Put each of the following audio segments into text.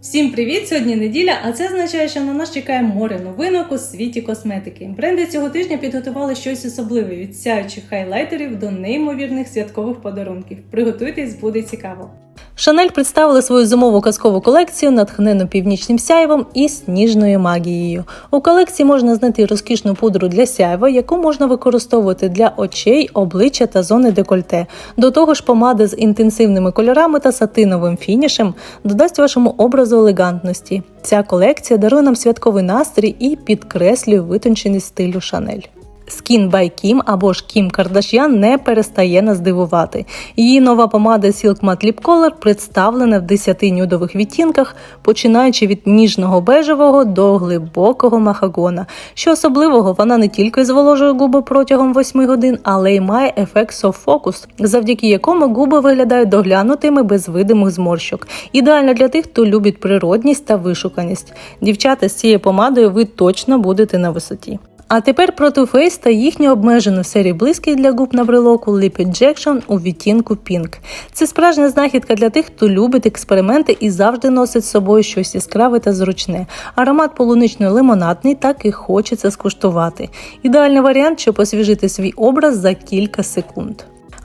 Всім привіт! Сьогодні неділя, а це означає, що на нас чекає море новинок у світі косметики. Бренди цього тижня підготували щось особливе від сяючих хайлайтерів до неймовірних святкових подарунків. Приготуйтесь, буде цікаво. Шанель представили свою зимову казкову колекцію, натхнену північним сяйвом і сніжною магією. У колекції можна знайти розкішну пудру для сяйва, яку можна використовувати для очей, обличчя та зони декольте. До того ж, помада з інтенсивними кольорами та сатиновим фінішем додасть вашому образу елегантності. Ця колекція дарує нам святковий настрій і підкреслює витонченість стилю Шанель. Skin by Kim або ж Кім Кардаш'ян не перестає нас дивувати. Її нова помада Silk Matte Lip Color представлена в 10 нюдових відтінках, починаючи від ніжного бежевого до глибокого махагона. Що особливого, вона не тільки зволожує губи протягом 8 годин, але й має ефект Soft Focus, завдяки якому губи виглядають доглянутими без видимих зморщок. Ідеально для тих, хто любить природність та вишуканість. Дівчата з цією помадою ви точно будете на висоті. А тепер про Too Faced та їхню обмежену серію близьких для губ на брелоку Lip Injection у відтінку Pink. Це справжня знахідка для тих, хто любить експерименти і завжди носить з собою щось яскраве та зручне. Аромат полунично-лимонадний, так і хочеться скуштувати. Ідеальний варіант, щоб освіжити свій образ за кілька секунд.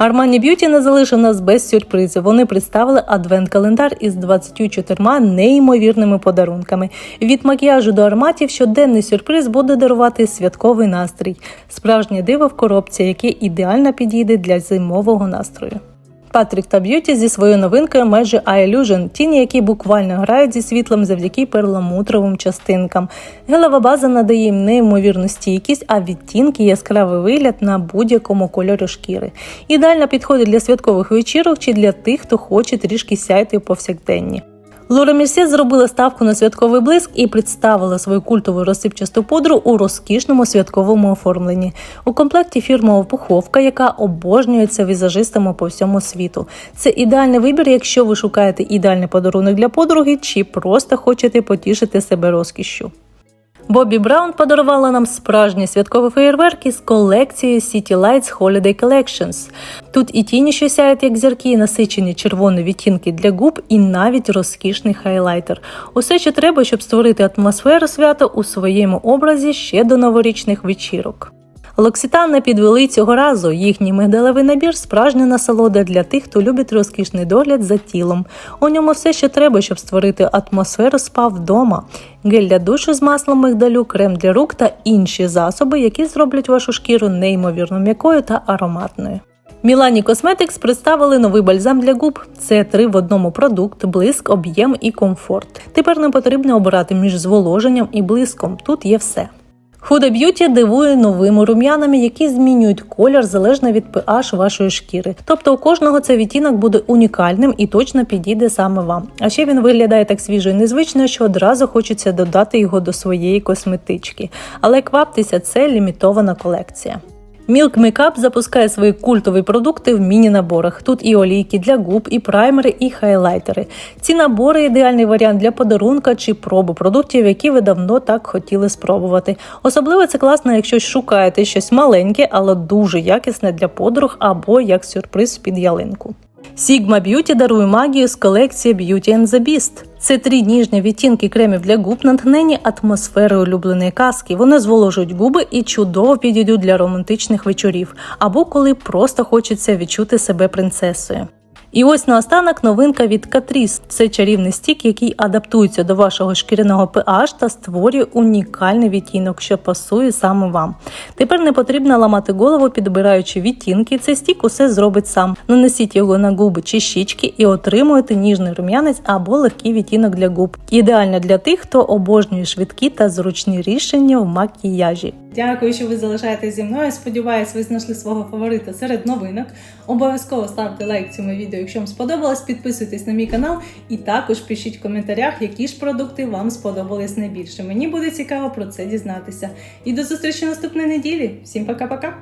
Armani Beauty не залишив нас без сюрпризів. Вони представили адвент-календар із 24 неймовірними подарунками. Від макіяжу до арматів щоденний сюрприз буде дарувати святковий настрій. Справжнє диво в коробці, яке ідеально підійде для зимового настрою. Патрік та Б'юті зі своєю новинкою майже Illusion, тіні, які буквально грають зі світлом завдяки перламутровим частинкам. Гелева база надає їм неймовірну стійкість, а відтінки яскравий вигляд на будь-якому кольорі шкіри. Ідеально підходить для святкових вечірок чи для тих, хто хоче трішки сяйти повсякденні. Лора Мерсьє зробила ставку на святковий блиск і представила свою культову розсипчасту пудру у розкішному святковому оформленні. У комплекті фірмова пуховка, яка обожнюється візажистами по всьому світу. Це ідеальний вибір, якщо ви шукаєте ідеальний подарунок для подруги чи просто хочете потішити себе розкішшю. Бобі Браун подарувала нам справжні святкові феєрверки з колекції City Lights Holiday Collections. Тут і тіні, що сяють як зірки, і насичені червоні відтінки для губ, і навіть розкішний хайлайтер. Усе, що треба, щоб створити атмосферу свята у своєму образі ще до новорічних вечірок. Локситан підвели цього разу. Їхній мигдалевий набір справжня насолода для тих, хто любить розкішний догляд за тілом. У ньому все, що треба, щоб створити атмосферу спа вдома. Гель для душу з маслом мигдалю, крем для рук та інші засоби, які зроблять вашу шкіру неймовірно м'якою та ароматною. Мілані Cosmetics представили новий бальзам для губ. Це три в одному продукт, блиск, об'єм і комфорт. Тепер не потрібно обирати між зволоженням і блиском. Тут є все. Huda Beauty дивує новими рум'янами, які змінюють колір залежно від pH вашої шкіри. Тобто у кожного цей відтінок буде унікальним і точно підійде саме вам. А ще він виглядає так свіжо і незвично, що одразу хочеться додати його до своєї косметички. Але кваптеся, це лімітована колекція. Milk Makeup запускає свої культові продукти в міні-наборах. Тут і олійки для губ, і праймери, і хайлайтери. Ці набори ідеальний варіант для подарунка чи проби продуктів, які ви давно так хотіли спробувати. Особливо це класно, якщо шукаєте щось маленьке, але дуже якісне для подруг або як сюрприз під ялинку. Sigma Beauty дарує магію з колекції Beauty and the Beast. Це три ніжні відтінки кремів для губ, натхнені атмосферою улюбленої казки. Вони зволожують губи і чудово підійдуть для романтичних вечорів, або коли просто хочеться відчути себе принцесою. І ось наостанок новинка від Catrice. Це чарівний стік, який адаптується до вашого шкіряного pH та створює унікальний відтінок, що пасує саме вам. Тепер не потрібно ламати голову, підбираючи відтінки. Цей стік усе зробить сам. Нанесіть його на губи чи щічки і отримуєте ніжний рум'янець або легкий відтінок для губ. Ідеально для тих, хто обожнює швидкі та зручні рішення в макіяжі. Дякую, що ви залишаєтесь зі мною. Сподіваюсь, ви знайшли свого фаворита серед новинок. Обов'язково ставте лайк цьому відео, якщо вам сподобалось. Підписуйтесь на мій канал і також пишіть в коментарях, які ж продукти вам сподобались найбільше. Мені буде цікаво про це дізнатися. І до зустрічі наступної неділі. Всім пока-пока!